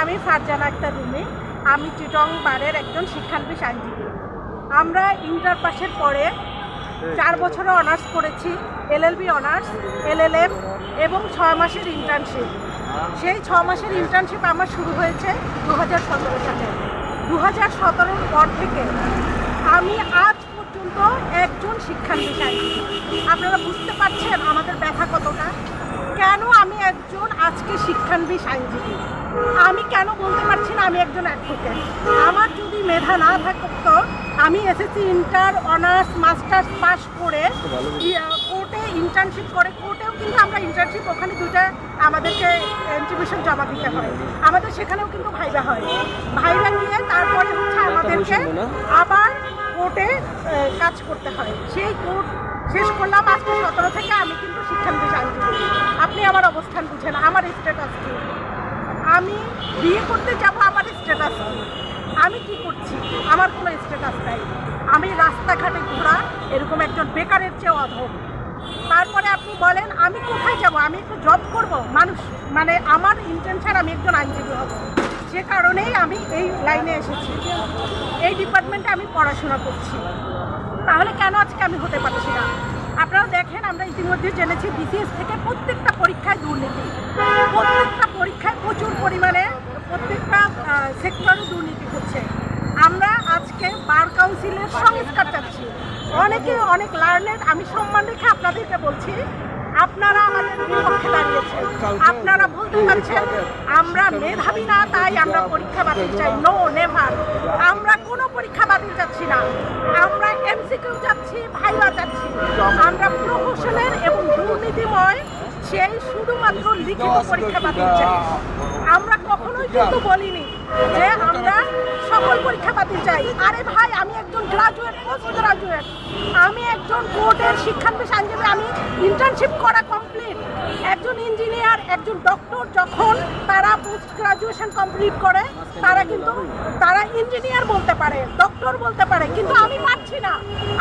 আমি ফারজানা আক্তার রুমি আমি চিটং বারের একজন শিক্ষানবিশ আইনজীবী। আমরা ইন্টার পাসের পরে চার বছরে অনার্স করেছি এলএলবি অনার্স এলএলএম এবং ছয় মাসের ইন্টার্নশিপ সেই ছ মাসের ইন্টার্নশিপ আমার শুরু হয়েছে দু হাজার সতেরো সালে। দু হাজার সতেরোর পর থেকে আমি আজ পর্যন্ত একজন শিক্ষানবিশ আইনজীবী। আপনারা বুঝতে পারছেন আমাদের ব্যথা কতটা? কেন আমি একজন আজকে শিক্ষানবিশ আইনজীবী? আমি কেন বলতে পারছি না আমি একজন অ্যাডভোকেট আমার যদি মেধা না থাকতো আমি SSC inter honours masters pass করে কোর্টে ইন্টার্নশিপ করে কোর্টেও কিন্তু আমরা ইন্টার্নশিপ ওখানে দুইটা আমাদেরকে ইন্টিমেশন জমা দিতে হয়। আমাদের সেখানেও কিন্তু ভাইবা হয়। ভাইবা নিয়ে তারপরে হচ্ছে আমাদেরকে আবার কোর্টে কাজ করতে হয়। সেই কোর্ট শেষ করলাম আজকে সতেরো থেকে আমি কিন্তু শিক্ষানবিশ আইনজীবী আপনি আমার অবস্থান বুঝেন, আমার স্ট্যাটাস কি? আমি বিয়ে করতে যাব, আমার স্ট্যাটাস কি? আমি কি করছি? আমার কোনো স্ট্যাটাস নাই। আমি রাস্তাঘাটে ঘোরা, এরকম একজন বেকারের চেয়ে অধম। তারপরে আপনি বলেন, আমি কোথায় যাব? আমি একটু জব করব, মানুষ। মানে আমার ইন্টেনশন আমি একজন আইনজীবী হব। সে কারণেই আমি এই লাইনে এসেছি। এই ডিপার্টমেন্টে আমি পড়াশোনা করছি। তাহলে কেন আজকে আমি হতে পারছি না? আপনারা দেখেন, আমরা ইতিমধ্যে জেনেছি বিসিএস থেকে প্রত্যেকটা পরীক্ষায় দুর্নীতি। প্রত্যেকটা পরীক্ষায় প্রচুর পরিমাণে প্রত্যেকটা সেক্টরে দুর্নীতি হচ্ছে। আমরা আজকে বার কাউন্সিলের সংস্কার চাচ্ছি। অনেকে অনেক লার্নেড আমি সম্মান রেখে আপনাদেরকে বলছি, আপনারা আমাদের বিপক্ষে দাঁড়িয়েছেন। আপনারা বলতে পারছেন, আমরা মেধাবী না, তাই আমরা পরীক্ষা বাতিল চাই। নো নেভার আমরা কোনো পরীক্ষা বাতিল চাচ্ছি না। চাচ্ছি ভাইবা চাচ্ছি আমরা প্রহসনের এবং দুর্নীতিময় সেই শুধুমাত্র লিখিত পরীক্ষা বাতিল চাই। আমরা কখনোই কিন্তু বলিনি যে আমরা সকল পরীক্ষা বাতিল চাই। আরে ভাই, আমি একজন গ্রাজুয়েট পোস্ট গ্রাজুয়েট আমি একজন কোর্টের শিক্ষানবিশ আইনজীবী, আমি ইন্টার্নশিপ করা কমপ্লিট একজন ইঞ্জিনিয়ার একজন ডক্টর যখন তারা পোস্ট গ্রাজুয়েশন কমপ্লিট করে, তারা কিন্তু, তারা ইঞ্জিনিয়ার বলতে পারে ডক্টর বলতে পারে। কিন্তু আমি পারছি না।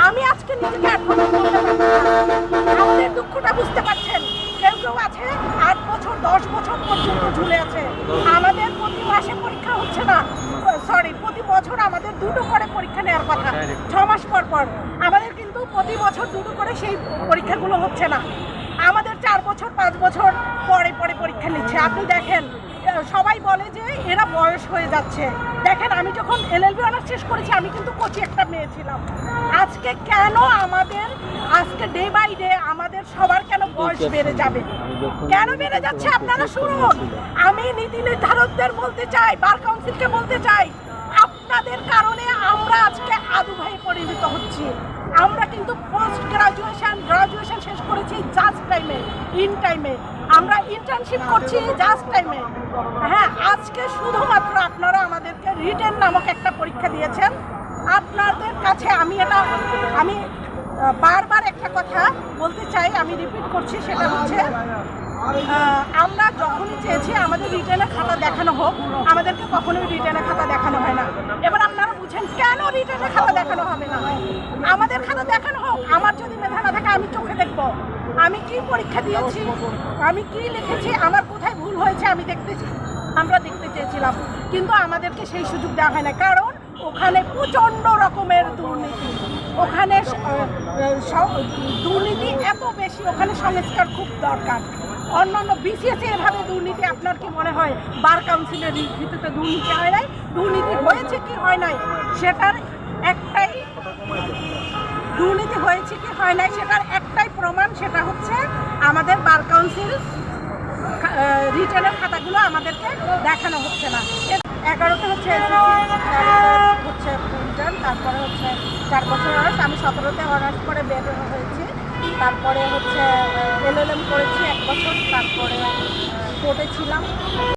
আমি আজকে নিজেকে অ্যাডভোকেট বলতে পারছি না। দুঃখটা বুঝতে পারছেন কেউ কেউ আছে আট বছর দশ বছর পর্যন্ত ঝুলে আছে। আমাদের প্রতি মাসে পরীক্ষা হচ্ছে না। সরি প্রতি বছর আমাদের দুটো করে পরীক্ষা নেওয়ার কথা। ছ মাস পর পর। আমাদের কিন্তু প্রতি বছর দুটো করে সেই পরীক্ষাগুলো হচ্ছে না। আমাদের চার বছর, পাঁচ বছর পরে পরে পরীক্ষা নিচ্ছে। আপনি দেখেন সবাই বলে যে এরা বয়স হয়ে যাচ্ছে। দেখেন আমি যখন এলএলবি অনার্স শেষ করেছি আমি কিন্তু কোচি একটা মেয়ে ছিলাম। আজকে কেন আমাদের আজকে ডে বাই ডে আমাদের সবার কেন বয়স বেড়ে যাবে? কেন বেড়ে যাচ্ছে? আপনারা শুনুন। আমি নীতি নির্ধারকদের বলতে চাই বার কাউন্সিলকে বলতে চাই আপনাদের কারণে আমরা আজকে আদু ভাই পরিণত হচ্ছি আমরা কিন্তু পোস্ট গ্রাজুয়েশন গ্রাজুয়েশন শেষ করেছি জাস্ট টাইমে ইন টাইমে আমরা ইন্টার্নশিপ করছি জাস্ট টাইমে হ্যাঁ আজকে শুধুমাত্র আপনারা আমাদেরকে রিটেন নামক একটা পরীক্ষা দিয়েছেন। আপনাদের কাছে আমি এটা, আমি বারবার একটা কথা বলতে চাই, আমি রিপিট করছি, সেটা হচ্ছে আমরা যখনই চেয়েছি আমাদের রিটেনে খাতা দেখানো হোক, আমাদেরকে কখনোই রিটেনে খাতা দেখানো হয় না। এবার আপনারা বুঝেন কেন রিটেনে খাতা দেখানো হবে না? আমাদের খাতা দেখানো হোক, আমার যদি মেধা না থাকে, আমি চোখে দেখব। আমি কি পরীক্ষা দিয়েছি? আমি কি লিখেছি? আমার কোথায় ভুল হয়েছে আমি দেখতেছি আমরা দেখতে চেয়েছিলাম। কিন্তু আমাদেরকে সেই সুযোগ দেওয়া হয় না কারণ ওখানে প্রচণ্ড রকমের দুর্নীতি। ওখানে দুর্নীতি এত বেশি, ওখানে সংস্কার খুব দরকার। অন্যান্য বিসিএসে এভাবে দুর্নীতি, আপনার কি মনে হয়? বার কাউন্সিলের ভিত্তিতে দুর্নীতি হয় নাই? দুর্নীতি হয়েছে কি হয় নাই? সেটার একটাই দুর্নীতি হয়েছে কি হয় নাই সেটার একটাই প্রমাণ সেটা হচ্ছে আমাদের বার কাউন্সিল রিটার্নের খাতাগুলো আমাদেরকে দেখানো হচ্ছে না। এগারোতে হচ্ছে হচ্ছে ইন্টার্ন তারপরে হচ্ছে চার বছর অনার্স আমি সতেরোতে অনার্স করে বের হয়েছি। তারপরে হচ্ছে এলএলএম করেছি এক বছর, তারপরে কোর্টে ছিলাম।